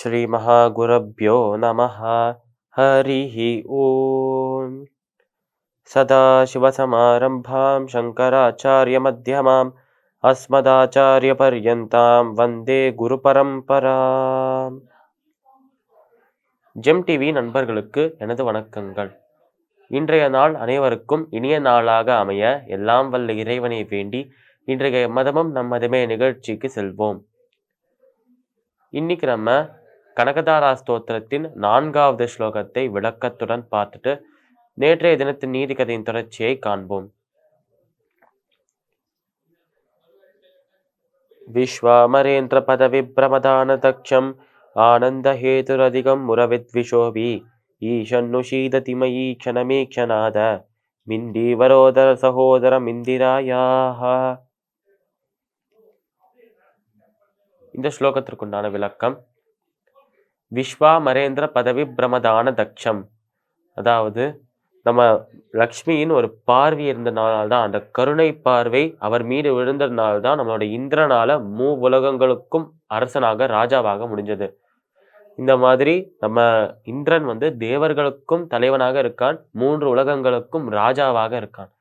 श्रीमहागुरभ्यो नमः हरिः ॐ सदाशिवसमारम्भां शङ्कराचार्यमध्यमाम् अस्मदाचार्यपर्यन्तां வந்தே குருபரம்பராம் ஜெம் டிவி நண்பர்களுக்கு எனது வணக்கங்கள் இன்றைய நாள் அனைவருக்கும் இனிய நாளாக அமைய எல்லாம் வல்ல இறைவனை வேண்டி இன்றைய மதமும் நம் மதமே நிகழ்ச்சிக்கு செல்வோம் இன்னைக்கு நம்ம கனகதாரா ஸ்தோத்திரத்தின் நான்காவது ஸ்லோகத்தை விளக்கத்துடன் பார்த்துட்டு நேற்றைய தினத்தின் நீதி கதையின் தொடர்ச்சியை காண்போம். விஸ்வாமரேந்திர பதவிப்ரமதான தக்ஷம் ஆனந்தஹேதுரதிகம் முரவித்விஷோபி ஈஷன்னுஷீததிமயீ க்ஷணமீக்ஷணாத மிந்தீவரோதர சகோதர மிந்திராயாக இந்த ஸ்லோகத்திற்குண்டான விளக்கம் விஸ்வாமரேந்திர பதவி பிரமதான தக்ஷம் அதாவது நம்ம லக்ஷ்மியின் ஒரு பார்வை இருந்தனால தான் அந்த கருணை பார்வை அவர் மீது விழுந்ததுனால தான் நம்மளோட இந்திரனால மூ உலகங்களுக்கும் அரசனாக ராஜாவாக முடிஞ்சது. இந்த மாதிரி நம்ம இந்திரன் வந்து தேவர்களுக்கும் தலைவனாக இருக்கான் மூன்று உலகங்களுக்கும் ராஜாவாக இருக்கான்.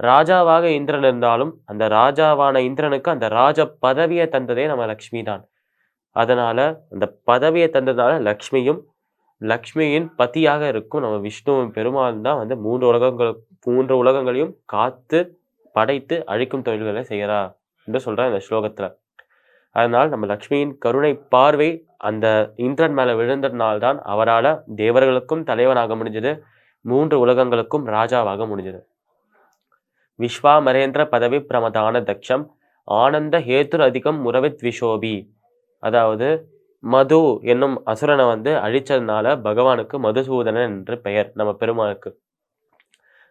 ராஜாவாக இந்திரன் இருந்தாலும் அந்த ராஜாவான இந்திரனுக்கு அந்த ராஜ பதவியை தந்ததே நம்ம லக்ஷ்மி தான் அதனால் அந்த பதவியை தந்ததுனால லக்ஷ்மியும் லக்ஷ்மியின் பத்தியாக இருக்கும் நம்ம விஷ்ணுவும் பெருமாள் தான் வந்து மூன்று உலகங்கள் மூன்று உலகங்களையும் காத்து படைத்து அழிக்கும் தொழில்களை செய்கிறா என்று சொல்கிறார் இந்த ஸ்லோகத்தில். அதனால் நம்ம லக்ஷ்மியின் கருணை பார்வை அந்த இந்திரன் மேலே விழுந்ததுனால்தான் அவரால் தேவர்களுக்கும் தலைவனாக முடிஞ்சது மூன்று உலகங்களுக்கும் ராஜாவாக முடிஞ்சது. விஸ்வாமரேந்திர பதவி பிரமதான தக்ஷம் ஆனந்த ஹேத்துர் அதிகம் முரவித் விஷோபி அதாவது மது என்னும் அசுரனை வந்து அழிச்சதுனால பகவானுக்கு மதுசூதனன் என்று பெயர் நம்ம பெருமாளுக்கு.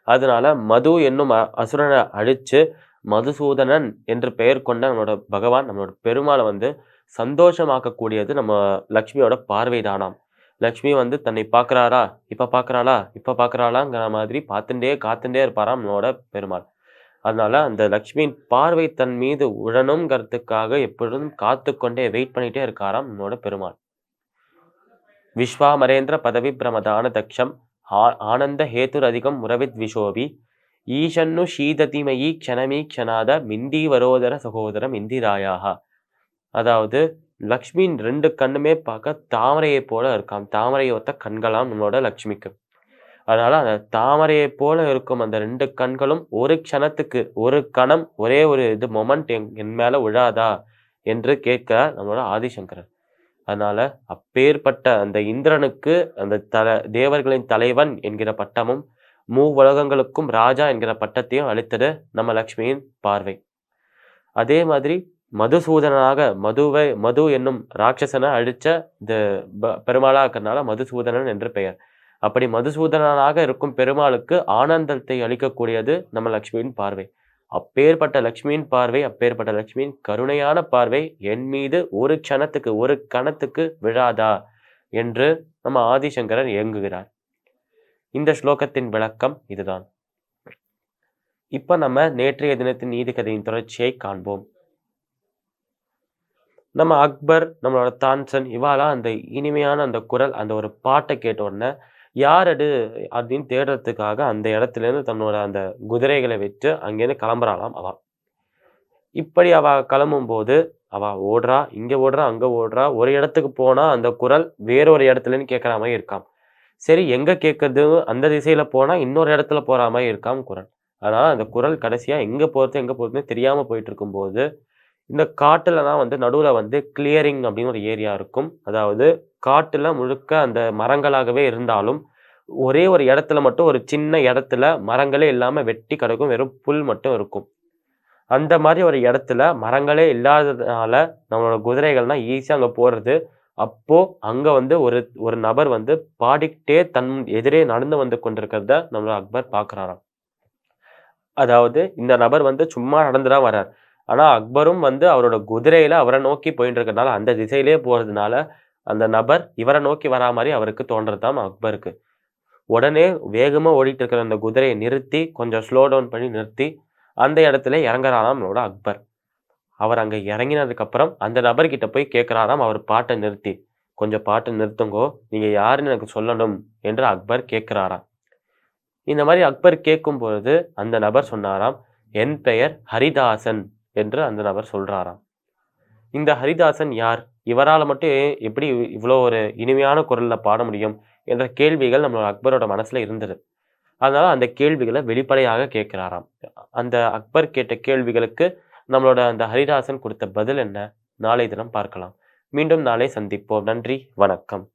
அதனால மது என்னும் அசுரனை அழிச்சு மதுசூதனன் என்று பெயர் கொண்ட நம்மளோட பகவான் நம்மளோட பெருமாளை வந்து சந்தோஷமாக்கக்கூடியது நம்ம லக்ஷ்மியோட பார்வைதானாம். லக்ஷ்மி வந்து தன்னை பார்க்குறாரா? இப்போ பார்க்கறாளா? இப்போ பார்க்கறாளாங்கிற மாதிரி பார்த்துட்டே காத்துட்டே இருப்பாராம் நம்மளோட பெருமாள். அதனால அந்த லக்ஷ்மியின் பார்வை தன் மீது உழணுங்கிறதுக்காக எப்பொழுதும் காத்து கொண்டே வெயிட் பண்ணிட்டே இருக்காராம் நம்மளோட பெருமாள். விஸ்வாமரேந்திர பதவி பிரமதான தக்ஷம் ஆ- ஆனந்த ஹேத்துர் அதிகம் முரவித் விஷோபி ஈஷன்னு ஷீததிமயி க்ஷணமீ க்ஷணாத மிந்தி வரோதர சகோதரம் இந்திராயாக. அதாவது லக்ஷ்மியின் ரெண்டு கண்ணுமே பார்க்க தாமரையை போல இருக்காம். தாமரையை ஒத்த கண்களாம் நம்மளோட லக்ஷ்மிக்கு. அதனால அந்த தாமரையை போல இருக்கும் அந்த ரெண்டு கண்களும் ஒரு க்ஷணத்துக்கு ஒரு கணம் ஒரே ஒரு இது மொமெண்ட் என் என் மேலே விழாதா? என்று கேட்கிறார் நம்மளோட ஆதிசங்கரர். அதனால அப்பேற்பட்ட அந்த இந்திரனுக்கு அந்த தல தேவர்களின் தலைவன் என்கிற பட்டமும் மூ உலகங்களுக்கும் ராஜா என்கிற பட்டத்தையும் அளித்தது நம்ம லக்ஷ்மியின் பார்வை. அதே மாதிரி மதுசூதனனாக மதுவை மது என்னும் ராட்சசனை அழிச்ச இந்த ப- பெருமாளா இருக்கிறதுனால மதுசூதனன் என்று பெயர். அப்படி மதுசூதனனாக இருக்கும் பெருமாளுக்கு ஆனந்தத்தை அளிக்கக்கூடியது நம்ம லக்ஷ்மியின் பார்வை. அப்பேற்பட்ட லக்ஷ்மியின் பார்வை அப்பேற்பட்ட லக்ஷ்மியின் கருணையான பார்வை என் மீது ஒரு க்ஷணத்துக்கு ஒரு கணத்துக்கு விழாதா என்று நம்ம ஆதிசங்கரன் இயங்குகிறார் இந்த ஸ்லோகத்தின் விளக்கம் இதுதான். இப்ப நம்ம நேற்றைய தினத்தின் நீதிக்கதையின் தொடர்ச்சியை காண்போம். நம்ம அக்பர் நம்மளோட தான்சன் இவாலாம் அந்த இனிமையான அந்த குரல் அந்த ஒரு பாட்டை கேட்ட உடனே யார் அது அப்படின்னு தேடுறதுக்காக அந்த இடத்துலேருந்து தன்னோட அந்த குதிரைகளை வச்சு அங்கேருந்து கிளம்புறாளாம் அவ. இப்படி அவ கிளம்பும் போது அவ ஓடுறா இங்க ஓடுறா அங்க ஓடுறா ஒரு இடத்துக்கு போனா அந்த குரல் வேறொரு இடத்துலன்னு இருந்து கேட்கற மாதிரி இருக்காம். சரி எங்க கேட்கறது? அந்த திசையில போனா இன்னொரு இடத்துல போற மாதிரி இருக்காம் குரல். அதனால அந்த குரல் கடைசியா எங்க போறது எங்க போறதுன்னு தெரியாம போயிட்டு இருக்கும்போது இந்த காட்டுலலாம் வந்து நடுவில் வந்து கிளியரிங் அப்படின்னு ஒரு ஏரியா இருக்கும். அதாவது காட்டில் முழுக்க அந்த மரங்களாகவே இருந்தாலும் ஒரே ஒரு இடத்துல மட்டும் ஒரு சின்ன இடத்துல மரங்களே இல்லாமல் வெட்டி கிடக்கும். வெறும் புல் மட்டும் இருக்கும். அந்த மாதிரி ஒரு இடத்துல மரங்களே இல்லாததுனால நம்மளோட குதிரைகள்லாம் ஈஸியாக அங்கே போடுறது அப்போ அங்கே வந்து ஒரு ஒரு நபர் வந்து பாடிக்கிட்டே தன் எதிரே நடந்து வந்து கொண்டிருக்கிறத நம்மளோட அக்பர் பார்க்குறாராம். அதாவது இந்த நபர் வந்து சும்மா நடந்துதான் வர்றார். ஆனால் அக்பரும் வந்து அவரோட குதிரையில் அவரை நோக்கி போயிட்டு அந்த திசையிலே போகிறதுனால அந்த நபர் இவரை நோக்கி வரா மாதிரி அவருக்கு தோன்றதாம் அக்பருக்கு. உடனே வேகமாக ஓடிட்டு இருக்கிற அந்த குதிரையை நிறுத்தி கொஞ்சம் ஸ்லோ டவுன் பண்ணி நிறுத்தி அந்த இடத்துல இறங்குறாராம் நம்மளோட அக்பர். அவர் அங்கே இறங்கினதுக்கப்புறம் அந்த நபர்கிட்ட போய் கேட்குறாராம் அவர் பாட்டை நிறுத்தி. கொஞ்சம் பாட்டை நிறுத்துங்கோ. நீங்கள் யாருன்னு எனக்கு சொல்லணும் என்று அக்பர் கேட்குறாராம் இந்த மாதிரி அக்பர் கேட்கும் பொழுது அந்த நபர் சொன்னாராம் என் பெயர் ஹரிதாசன். என்று அந்த நபர் சொல்கிறாராம் இந்த ஹரிதாசன் யார்? இவரால் மட்டும் எப்படி இவ்வளோ ஒரு இனிமையான குரலில் பாட முடியும் என்ற கேள்விகள் நம்மளோட அக்பரோட மனசில் இருந்தது. அதனால் அந்த கேள்விகளை வெளிப்படையாக கேட்குறாராம். அந்த அக்பர் கேட்ட கேள்விகளுக்கு நம்மளோட அந்த ஹரிதாசன் கொடுத்த பதில் என்ன? நாளை தினம் பார்க்கலாம். மீண்டும் நாளை சந்திப்போம். நன்றி. வணக்கம்.